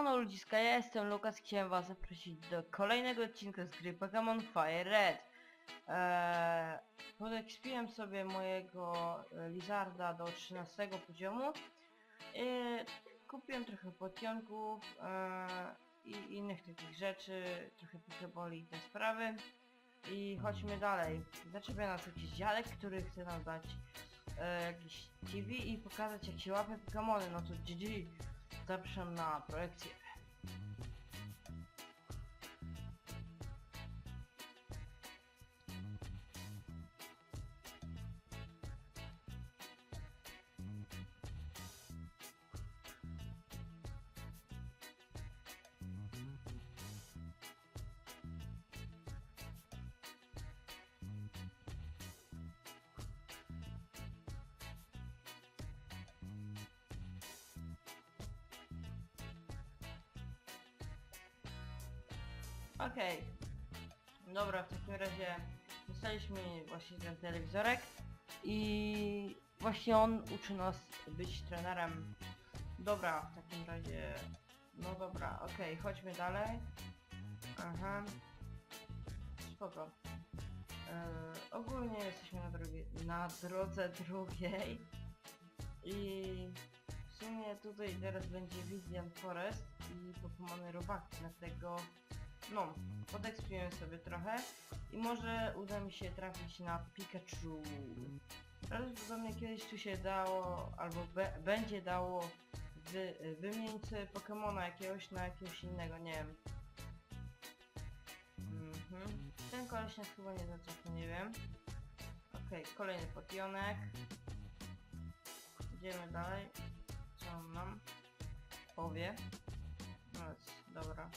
Siemano ludziska, ja jestem Lukas, chciałem was zaprosić do kolejnego odcinka z gry Pokémon Fire Red. Eee, podekspiłem sobie mojego e, Lizarda do 13 poziomu. Eee, kupiłem trochę potionków eee, i innych takich rzeczy, trochę pokeboli i te sprawy. I chodźmy dalej. Zaczepia nas jakiś dziadek, który chce nam dać e, jakiś TV i pokazać jak się łapie Pokémony, no to GG. Redemption на проєкті Okej. Dobra, w takim razie dostaliśmy właśnie ten telewizorek i właśnie on uczy nas być trenerem. Dobra, w takim razie... No dobra, okej, chodźmy dalej. Aha. Spoko. Eee, ogólnie jesteśmy na, na drodze drugiej i w sumie tutaj teraz będzie Vivian Forest i Pokémony Robaki, dlatego no, podekspiłem sobie trochę i może uda mi się trafić na Pikachu. Prawdopodobnie kiedyś tu się dało, albo be, będzie dało wy, wymienić Pokemona jakiegoś na jakiegoś innego, nie wiem. Mhm. Ten koleś nas chyba nie zacofnie, nie wiem. Okej, kolejny potionek. Idziemy dalej. Co on nam powie? No, dobra.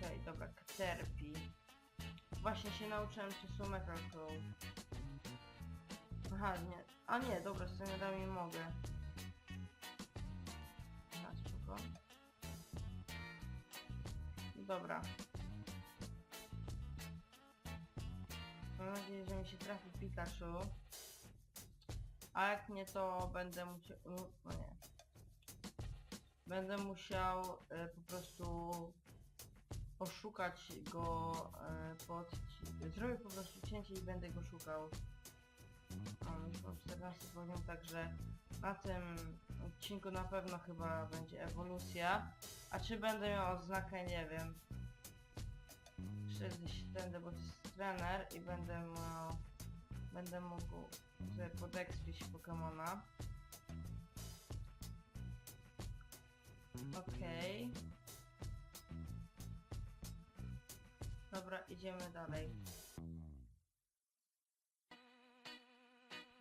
Okej, dobra, Caterpie. Właśnie się nauczyłem czasu Metal Claw. Aha, nie. A nie, dobra, z tymi radami mogę. Aha, spoko. Dobra. Mam nadzieję, że mi się trafi Pikachu. A jak nie, to będę musiał... No nie. Będę musiał e, po prostu poszukać go e, pod... Zrobię po prostu cięcie i będę go szukał. O, już mam 14 poziom, także na tym odcinku na pewno chyba będzie ewolucja. A czy będę miał odznakę, nie wiem. Przejdę się tędy, bo to jest trener i będę miał... Będę mógł sobie podekspić Pokemona. Okej. Dobra, idziemy dalej.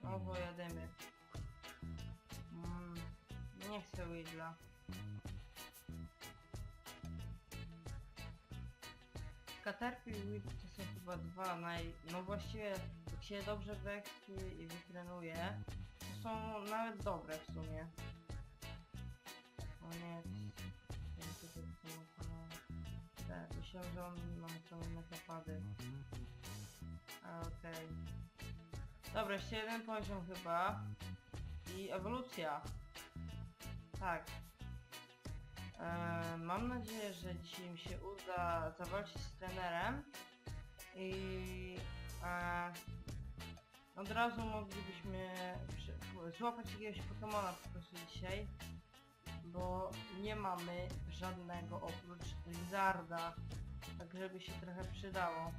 O, pojadymy. Mm, nie chcę Widla. Caterpie i Weed to są chyba dwa naj... No właściwie, jak się dobrze wekpi i wytrenuje, to są nawet dobre w sumie. O nie, tak, myślałem, że on ma całe metapady. A, Okej. Dobra, jeszcze jeden poziom chyba. I ewolucja. Tak. E, mam nadzieję, że dzisiaj mi się uda zawalczyć z trenerem. I e, od razu moglibyśmy przy, złapać jakiegoś Pokemona po prostu dzisiaj bo nie mamy żadnego oprócz Lizarda, tak żeby się trochę przydało.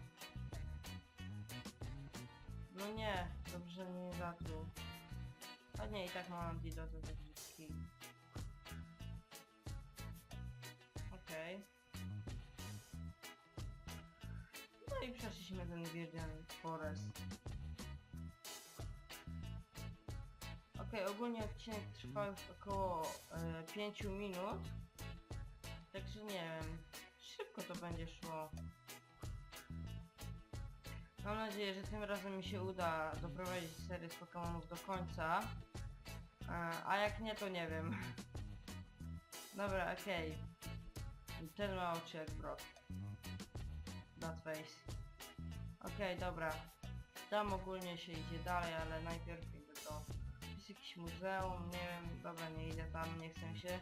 No nie, dobrze mnie nie zatruł. A nie, i tak mam antidotę do brzydki. Okej. No i przeszliśmy ten Virgin Forest. Okej, ogólnie odcinek trwa już około e, 5 minut. Także nie wiem, szybko to będzie szło. Mam nadzieję, że tym razem mi się uda doprowadzić serię z Pokémonów do końca. E, a jak nie, to nie wiem. Dobra, okej. Ten ma oczy jak Brock. That face. Okej, dobra. Tam ogólnie się idzie dalej, ale najpierw jakby to jakieś muzeum, nie wiem, dobra, nie idę tam, nie chcę się.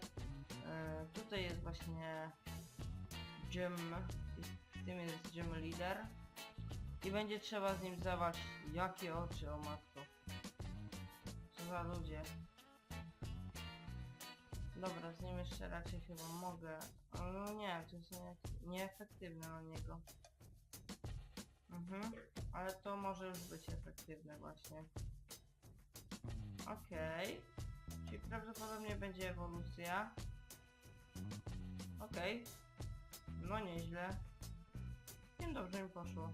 E, tutaj jest właśnie gym, w tym jest gym leader. I będzie trzeba z nim zawalczyć. Jakie oczy, o matko. Co za ludzie. Dobra, z nim jeszcze raczej chyba mogę. No nie, to jest nie, nieefektywne na niego. Mhm, ale to może już być efektywne właśnie. Okej. Czyli prawdopodobnie będzie ewolucja. Okej. No nieźle. Nie dobrze mi poszło.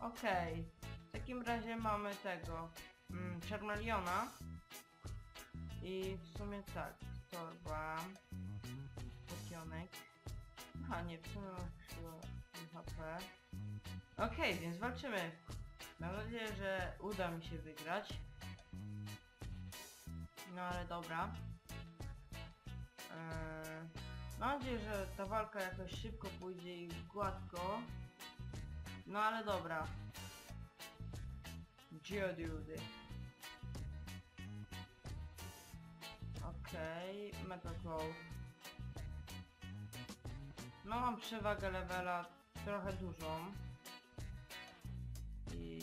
Okej. Razie mamy tego. Mm. I w sumie tak. Torba. Potionek. Aha, nie, w sumie mam HP. Okej, więc walczymy. Mam nadzieję, że uda mi się wygrać. No ale dobra. Eee, mam nadzieję, że ta walka jakoś szybko pójdzie i gładko. No ale dobra. Geodude. Okej, okay, Metal. No mam przewagę levela trochę dużą. I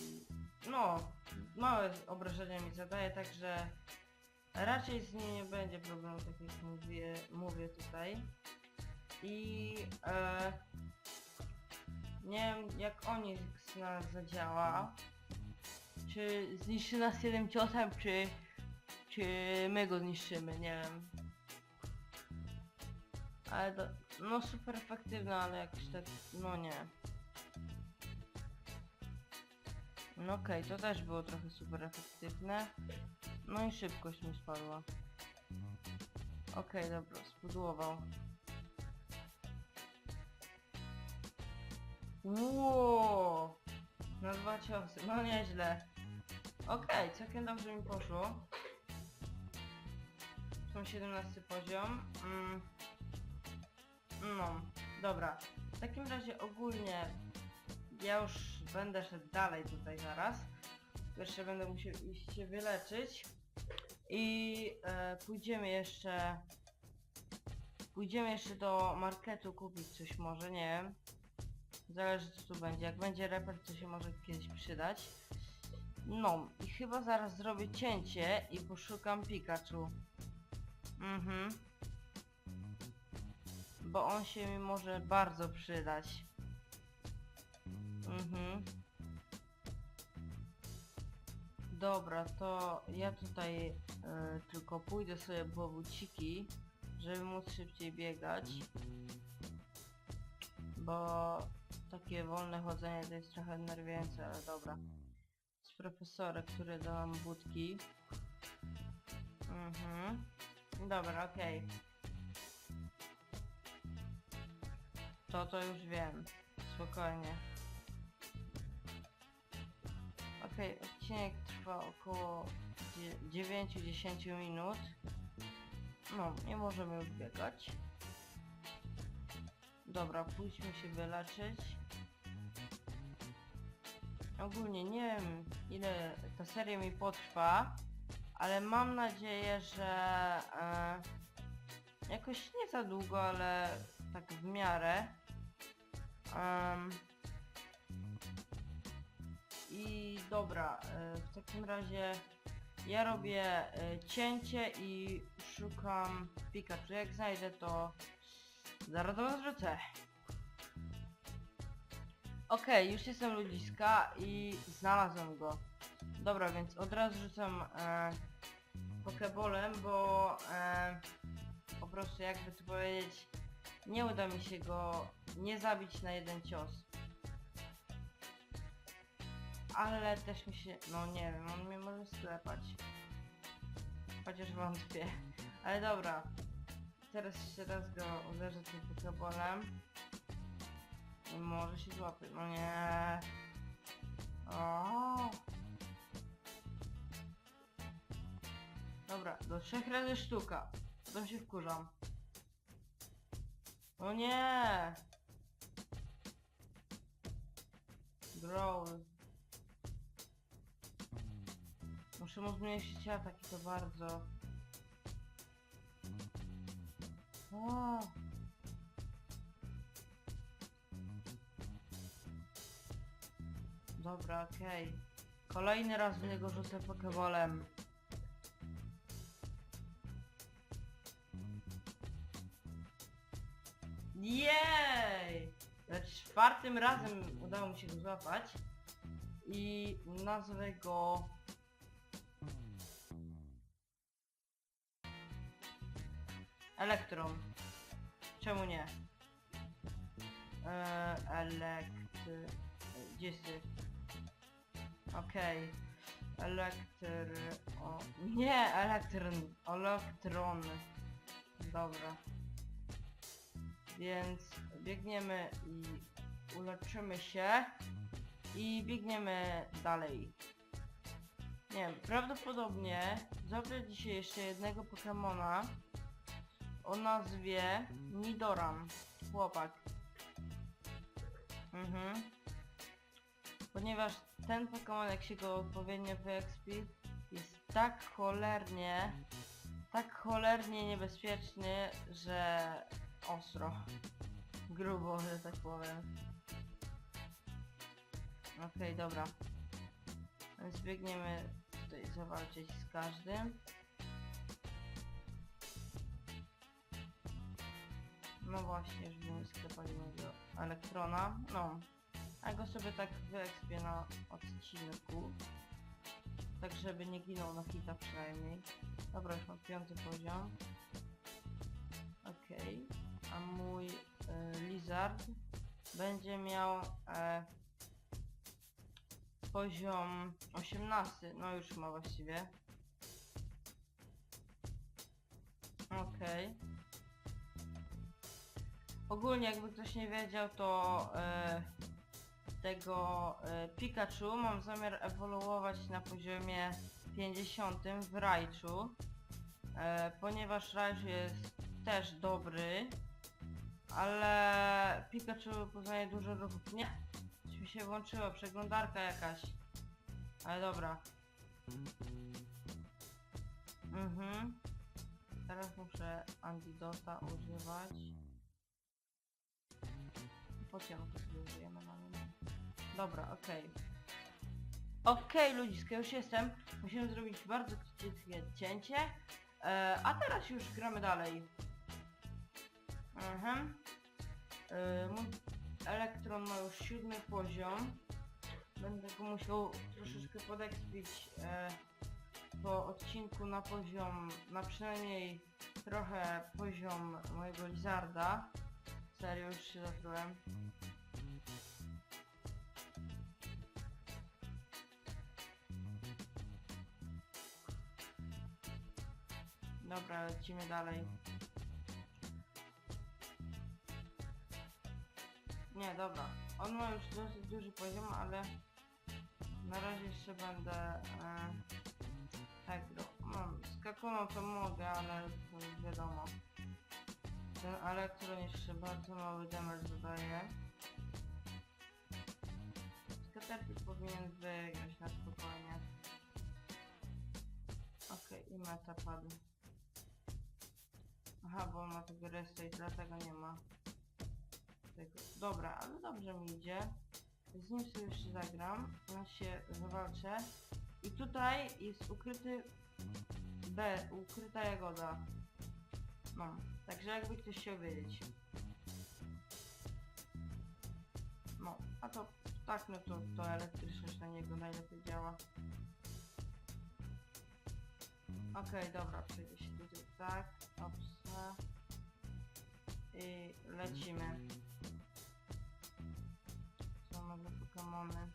no, małe obrażenia mi zadaje, także raczej z nim nie będzie problemu, tak jak mówię, mówię tutaj. I e, nie wiem jak Onix na nas zadziała. Czy zniszczy nas jednym ciosem, czy, czy my go zniszczymy, nie wiem. Ale do, no super efektywne, ale jakoś tak, no nie. No okej, to też było trochę super efektywne. No i szybkość mi spadła. Okej, dobra, spudłował. Ło! Na dwa ciosy, no nieźle. Okej, całkiem dobrze mi poszło. Są 17 poziom. Mm. No, dobra. W takim razie ogólnie ja już będę szedł dalej tutaj zaraz. Jeszcze będę musiał iść się wyleczyć. I e, pójdziemy jeszcze... Pójdziemy jeszcze do marketu kupić coś może, nie wiem. Zależy co tu będzie. Jak będzie reper, to się może kiedyś przydać. No i chyba zaraz zrobię cięcie i poszukam Pikachu. Mhm. Bo on się mi może bardzo przydać. Mhm. Dobra, to ja tutaj e, tylko pójdę sobie po buciki, żeby móc szybciej biegać. Bo takie wolne chodzenie to jest trochę nerwiające, ale dobra. Z profesorem, który dał nam budki. Mhm. Dobra, okej. To to już wiem. Spokojnie. Okej, odcinek trwa około 9-10 minut. No, nie możemy już biegać. Dobra, pójdźmy się wyleczyć. Ogólnie nie wiem ile ta seria mi potrwa, ale mam nadzieję, że e, jakoś nie za długo, ale tak w miarę. Em, I dobra, e, w takim razie ja robię e, cięcie i szukam Pikachu. Jak znajdę to zaraz do wrócę. Okej, już jestem ludziska i znalazłem go. Dobra, więc od razu rzucam e, pokebolem, bo e, po prostu jakby to powiedzieć, nie uda mi się go nie zabić na jeden cios. Ale też mi się, no nie wiem, on mnie może sklepać. Chociaż wątpię. Ale dobra. teraz jeszcze raz go uderzę tym pokebolem. Może się złapie. No nie. O. Dobra, do trzech razy sztuka. Potem się wkurzam. O nie! Growl. Muszę mu zmniejszyć ataki to bardzo. O. Dobra, okej. Kolejny raz w niego rzucę pokebolem. Jej! Za czwartym razem udało mi się go złapać. I nazwę go... Elektron. Czemu nie? Eee, elektry... Gdzie jest ty? Okej. Elektry... O... Nie! Elektron. Elektron. Dobra. Więc biegniemy i uleczymy się i biegniemy dalej. Nie wiem, prawdopodobnie zrobię dzisiaj jeszcze jednego Pokemona o nazwie Nidoran. Chłopak. Mhm. Ponieważ ten Pokemon jak się go odpowiednio wyexpi jest tak cholernie tak cholernie niebezpieczny, że ostro. Grubo, że tak powiem. Okej, dobra. Więc biegniemy tutaj zawalczyć z każdym. No właśnie, żeby sklepali mojego elektrona. No. A go sobie tak wyekspię na odcinku. Tak żeby nie ginął na hita przynajmniej. Dobra, już mam piąty poziom. Okej. A mój e, lizard będzie miał e, poziom 18. No już ma właściwie. Okej. Ogólnie jakby ktoś nie wiedział to e, tego e, Pikachu mam zamiar ewoluować na poziomie 50 w Raichu. E, ponieważ Raichu jest też dobry, ale Pikachu poznaje dużo ruchów. Nie, coś mi się włączyła, przeglądarka jakaś. Ale dobra. Mhm. Teraz muszę antidota używać. Pociągu sobie użyjemy na. Dobra, okej. Okej, ludziska, już jestem. Musimy zrobić bardzo krótkie cięcie. E, a teraz już gramy dalej. Mhm. E, mój elektron ma już siódmy poziom. Będę go musiał troszeczkę podekspić e, po odcinku na poziom, na przynajmniej trochę poziom mojego lizarda. Serio, już się zatrułem. Dobra, lecimy dalej. Nie, dobra. On ma już dosyć duży poziom, ale na razie jeszcze będę e, tak go mam. Skakuną to mogę, ale to wiadomo. Ten elektron jeszcze bardzo mały damage zadaje. Skaterpik powinien wygrać na spokojnie. Okej, i meta padł. Aha, bo ma tego resta i dlatego nie ma tego. Dobra, ale dobrze mi idzie. Z nim sobie jeszcze zagram. Ja się zawalczę. I tutaj jest ukryty B, ukryta jagoda. No, także jakby ktoś chciał wiedzieć. No, a to tak, no to, to elektryczność na niego najlepiej działa. Okej, dobra, przejdę się tutaj tak, Dobrze. I lecimy. Są nowe Pokemony.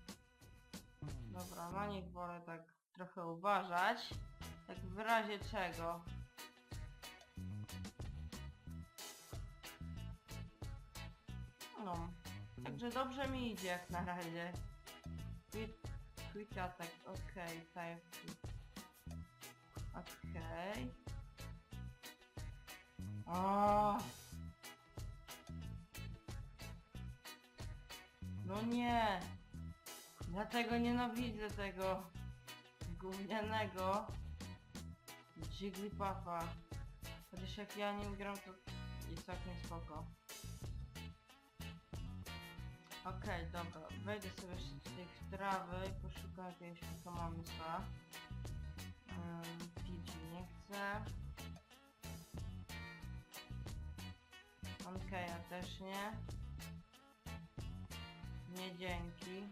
Dobra, na nich wolę tak trochę uważać. Tak w razie czego. No. Także dobrze mi idzie jak na razie. Quick, quick attack, okej, okay, type. Okej. Okay. O. No nie. Dlatego nienawidzę tego gównianego Jigglypuffa. Chociaż jak ja nim gram to jest całkiem spoko. Okej, dobra. Wejdę sobie do tych trawy i poszukam jakiegoś Pokemonsa. Um, Pidgey nie chcę. Onkeja też nie. Nie dzięki.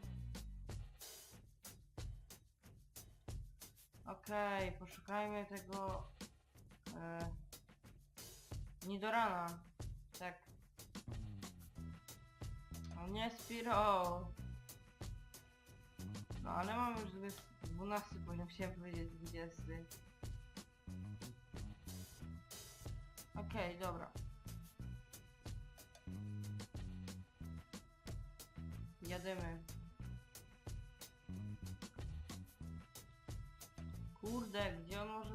Okej, poszukajmy tego... E, Nidorana. Tak. O nie, Spiro! No ale mam już 20 12 poziom, chciałem powiedzieć 20. Okej, dobra. Jadymy. Kurde, gdzie on może...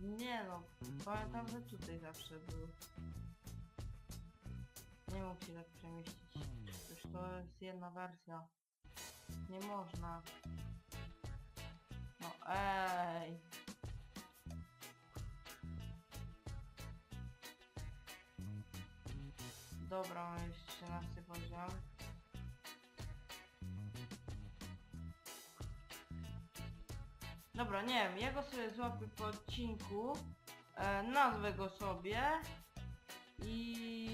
Nie no, pamiętam, że tutaj zawsze był. Nie mógł się tak przemieścić. Przecież to jest jedna wersja. Nie można. No ej. Dobra, mam już 13 poziom. Dobra, nie wiem, ja go sobie złapię po odcinku, e, nazwę go sobie i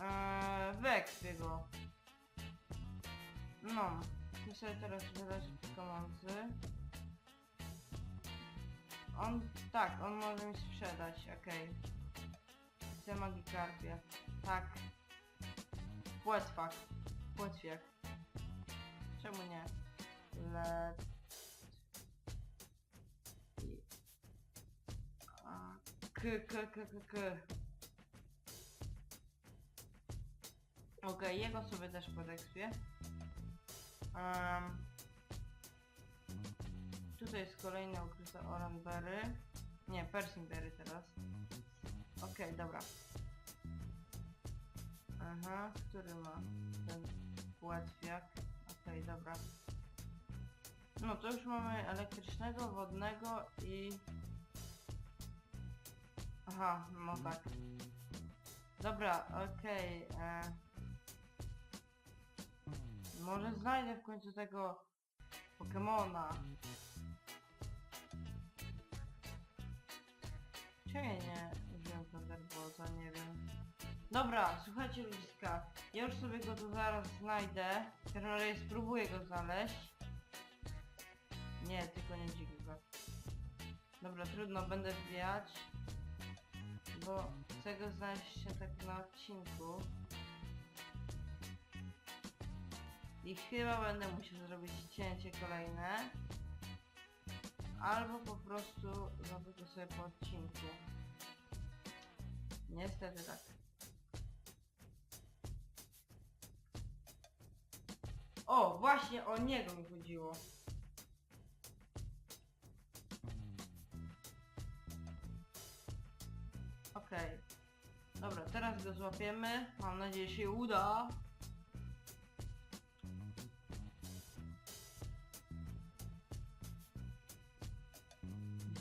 e, wyekspię go. No, chcę sobie teraz wydać komandy. On, tak, on może mi sprzedać, okej. Chcę magikarpię. Tak. Płetwak. Płetwiak. Czemu nie? Let... K, k, k, k, k. Okej, jego sobie też podekspię. Um, tutaj jest kolejne ukryte oranberry. Nie, persimberry teraz. Okej, dobra. Aha, który ma ten płetwiak? Okej, dobra. No to już mamy elektrycznego, wodnego i... Aha, no tak. Dobra, okej. e, Może znajdę w końcu tego Pokemona. Czemu ja nie wziąłem Thunderbolta, nie wiem. Dobra, słuchajcie ludziska, ja już sobie go tu zaraz znajdę. Razie spróbuję go znaleźć. Nie, tylko nie dziko. Dobra, trudno, będę wbijać. Bo chcę go znaleźć się tak na odcinku. I chyba będę musiał zrobić cięcie kolejne. Albo po prostu zrobię to sobie po odcinku. Niestety tak. O, właśnie o niego mi chodziło. Teraz go złapiemy. Mam nadzieję, się uda.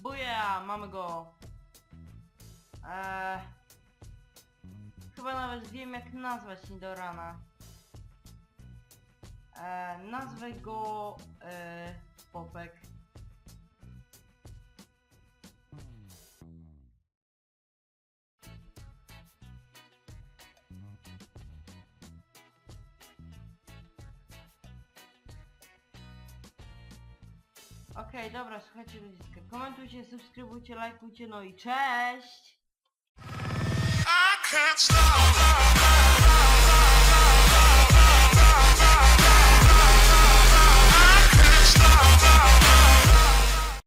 Buja, mamy go. Eee, chyba nawet wiem jak nazwać Nidorana. Eee, nazwę go eee, Popek. Okej, dobra, słuchajcie ludziska. Komentujcie, subskrybujcie, lajkujcie, no i cześć! I can't stop.